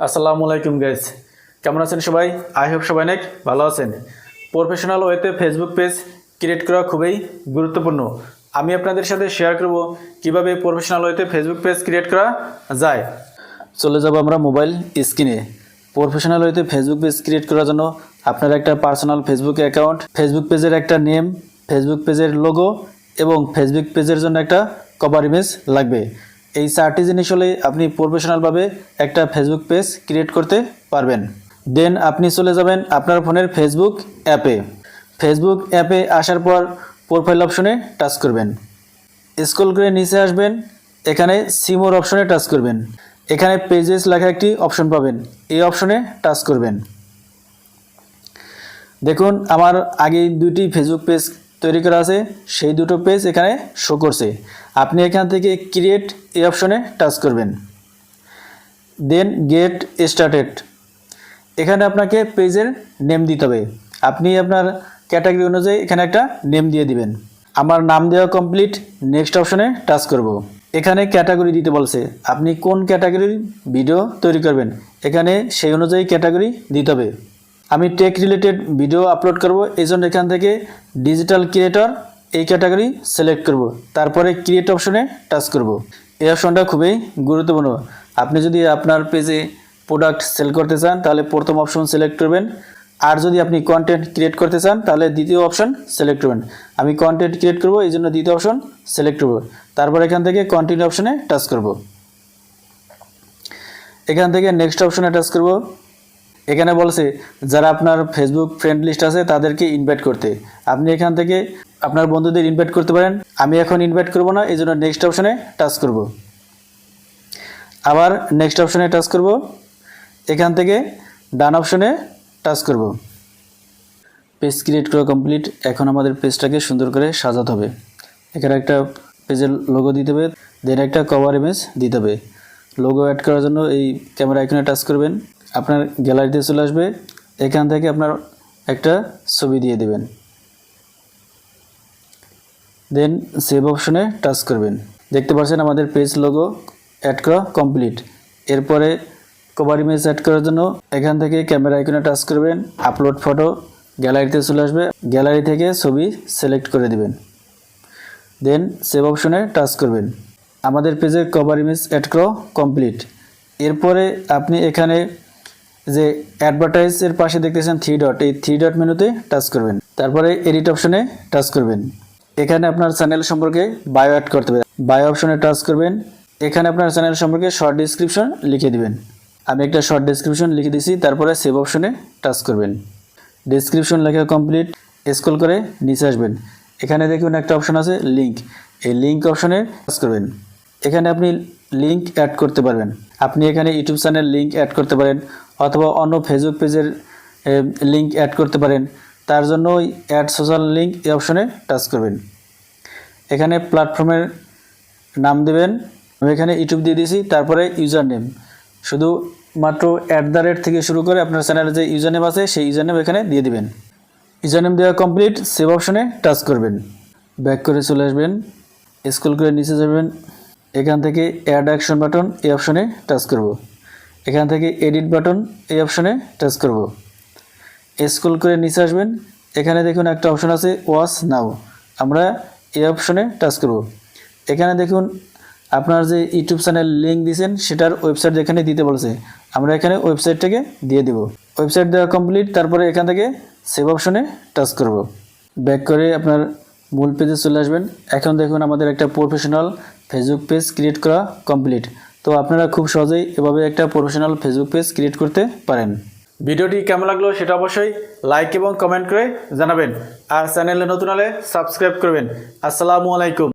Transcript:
আসসালামু আলাইকুম গাইজ কেমন আছেন সবাই? আই হোপ সবাই অনেক ভালো আছেন। প্রফেশনাল ওয়েতে ফেসবুক পেজ ক্রিয়েট করা খুবই গুরুত্বপূর্ণ। আমি আপনাদের সাথে শেয়ার করব কীভাবে প্রফেশনাল ওয়েতে ফেসবুক পেজ ক্রিয়েট করা যায়। চলে যাব আমরা মোবাইল স্ক্রিনে প্রফেশনাল ওয়েতে ফেসবুক পেজ ক্রিয়েট করার জন্য আপনার একটা পার্সোনাল ফেসবুক অ্যাকাউন্ট ফেসবুক পেজের একটা নেম ফেসবুক পেজের লোগো এবং ফেসবুক পেজের জন্য একটা কভার ইমেজ লাগবে। এই চারটি জিনিস হলেই আপনি প্রফেশনালভাবে একটা ফেসবুক পেজ ক্রিয়েট করতে পারবেন। দেন আপনি চলে যাবেন আপনার ফোনের ফেসবুক অ্যাপে ফেসবুক অ্যাপে আসার পর প্রোফাইল অপশনে টাচ করবেন। স্ক্রল করে নিচে আসবেন, এখানে সিমোর অপশনে টাচ করবেন। এখানে পেজেস লেখা একটি অপশন পাবেন, এই অপশনে টাচ করবেন। দেখুন, আমার আগে দুটি ফেসবুক পেজ তৈরি করা আছে, সেই দুটো পেজ এখানে শো করছে। আপনি এখান থেকে ক্রিয়েট এই অপশনে টাচ করবেন। দেন গেট স্টার্টেড এখানে আপনাকে পেজের নেম দিতে হবে। আপনি আপনার ক্যাটাগরি অনুযায়ী এখানে একটা নেম দিয়ে দিবেন। আমার নাম দেওয়া কমপ্লিট নেক্সট অপশনে টাচ করব। এখানে ক্যাটাগরি দিতে বলছে। আপনি কোন ক্যাটাগরির ভিডিও তৈরি করবেন? এখানে সেই অনুযায়ী ক্যাটাগরি দিতে হবে। আমি টেক রিলেটেড ভিডিও আপলোড করব, এই জন্য এখান থেকে ডিজিটাল ক্রিয়েটর এই ক্যাটাগরি সিলেক্ট করব। তারপরে ক্রিয়েট অপশনে টাচ করব। এই অপশনটা খুবই গুরুত্বপূর্ণ। আপনি যদি আপনার পেজে প্রোডাক্ট সেল করতে চান, তাহলে প্রথম অপশন সিলেক্ট করবেন। আর যদি আপনি কন্টেন্ট ক্রিয়েট করতে চান, তাহলে দ্বিতীয় অপশন সিলেক্ট করবেন। আমি কন্টেন্ট ক্রিয়েট করব, এই জন্য দ্বিতীয় অপশন সিলেক্ট করব। তারপর এখান থেকে কন্টিনিউ অপশনে টাচ করব। এখান থেকে নেক্সট অপশনে টাচ করব। এখানে বলছে, যারা আপনার ফেসবুক ফ্রেন্ড লিস্ট আছে, তাদেরকে ইনভাইট করতে। আপনি এখান থেকে আপনার বন্ধুদের ইনভাইট করতে পারেন। আমি এখন ইনভাইট করব না এই জন্য নেক্সট অপশনে টাচ করব। আবার নেক্সট অপশনে টাচ করব। এখান থেকে ডান অপশনে টাচ করব। পেজ ক্রিয়েট করা কমপ্লিট এখন আমাদের পেজটাকে সুন্দর করে সাজাতে হবে। এখানে একটা পেজের লোগো দিতে হবে দেন একটা কভার ইমেজ দিতে হবে। লোগো অ্যাড করার জন্য এই ক্যামেরা আইকনে টাচ করবেন। আপনার গ্যালারিতে চলে আসবে, এখান থেকে আপনার একটা ছবি দিয়ে দেবেন। দেন সেভ অপশনে টাচ করবেন। দেখতে পাচ্ছেন আমাদের পেজ লোগো অ্যাড করা কমপ্লিট এরপরে কভার ইমেজ অ্যাড করার জন্য এখান থেকে ক্যামেরা আইকনে টাচ করবেন আপলোড ফটো গ্যালারিতে চলে আসবে গ্যালারি থেকে ছবি সিলেক্ট করে দিবেন। দেন সেভ অপশনে টাচ করবেন। আমাদের পেজের কভার ইমেজ অ্যাড করা কমপ্লিট এরপরে আপনি এখানে যে অ্যাডভার্টাইজের পাশে দেখতেছেন থ্রি ডট এই থ্রি ডট মেনুতে টাচ করবেন। তারপরে এডিট অপশনে টাচ করবেন। এখানে আপনার চ্যানেল সম্পর্কে বায়ো অ্যাড করতে হবে। বায়ো অপশনে টাচ করবেন। এখানে আপনার চ্যানেল সম্পর্কে শর্ট ডিসক্রিপশন লিখে দিবেন। আমি একটা শর্ট ডিসক্রিপশন লিখে দিছি, তারপরে সেভ অপশনে টাচ করবেন। ডিসক্রিপশন লেখা কমপ্লিট স্ক্রল করে নিচে আসবেন। এখানে দেখুন একটা অপশন আছে লিঙ্ক এই লিঙ্ক অপশনে টাচ করবেন। এখানে আপনি লিঙ্ক অ্যাড করতে পারবেন। আপনি এখানে ইউটিউব চ্যানেল লিঙ্ক অ্যাড করতে পারেন। অথবা অন্য ফেসবুক পেজের লিঙ্ক অ্যাড করতে পারেন। তার জন্য ওই অ্যাড সোশ্যাল লিঙ্ক এই অপশনে টাচ করবেন। এখানে প্ল্যাটফর্মের নাম দেবেন। আমি এখানে ইউটিউব দিয়ে দিয়েছি, তারপরে ইউজার নেম শুধু মাত্র অ্যাট দ্য রেট থেকে শুরু করে আপনার চ্যানেলে যে ইউজার নেম আছে, সেই ইউজার নেম এখানে দিয়ে দিবেন। ইউজার নেম দেওয়া কমপ্লিট সেভ অপশনে টাচ করবেন। ব্যাক করে চলে আসবেন। স্কুল করে নিচে যাবেন। এখান থেকে অ্যাড অ্যাকশন বাটন এই অপশনে টাচ করব। এখান থেকে এডিট বাটন এই অপশনে টাচ করব। স্ক্রল করে নিচে আসবেন। এখানে দেখুন একটা অপশন আছে ওয়াচ নাও আমরা এই অপশনে টাচ করব। এখানে দেখুন আপনার যে ইউটিউব চ্যানেল লিঙ্ক দিয়েছেন, সেটার ওয়েবসাইট যেখানে দিতে বলেছে, আমরা এখানে ওয়েবসাইটটাকে দিয়ে দেব। ওয়েবসাইট দেওয়া কমপ্লিট তারপরে এখান থেকে সেভ অপশনে টাচ করব। ব্যাক করে আপনার মূল পেজে চলে আসবেন। এখন দেখুন আমাদের একটা প্রফেশনাল ফেসবুক পেজ ক্রিয়েট করা কমপ্লিট তো আপনারা খুব সহজেই এভাবে একটা প্রফেশনাল ফেসবুক পেজ ক্রিয়েট করতে পারেন। ভিডিওটি কেমন লাগল সেটা অবশ্যই লাইক এবং কমেন্ট করে জানাবেন। আর চ্যানেলে নতুন হলে সাবস্ক্রাইব করবেন। আসসালামু আলাইকুম।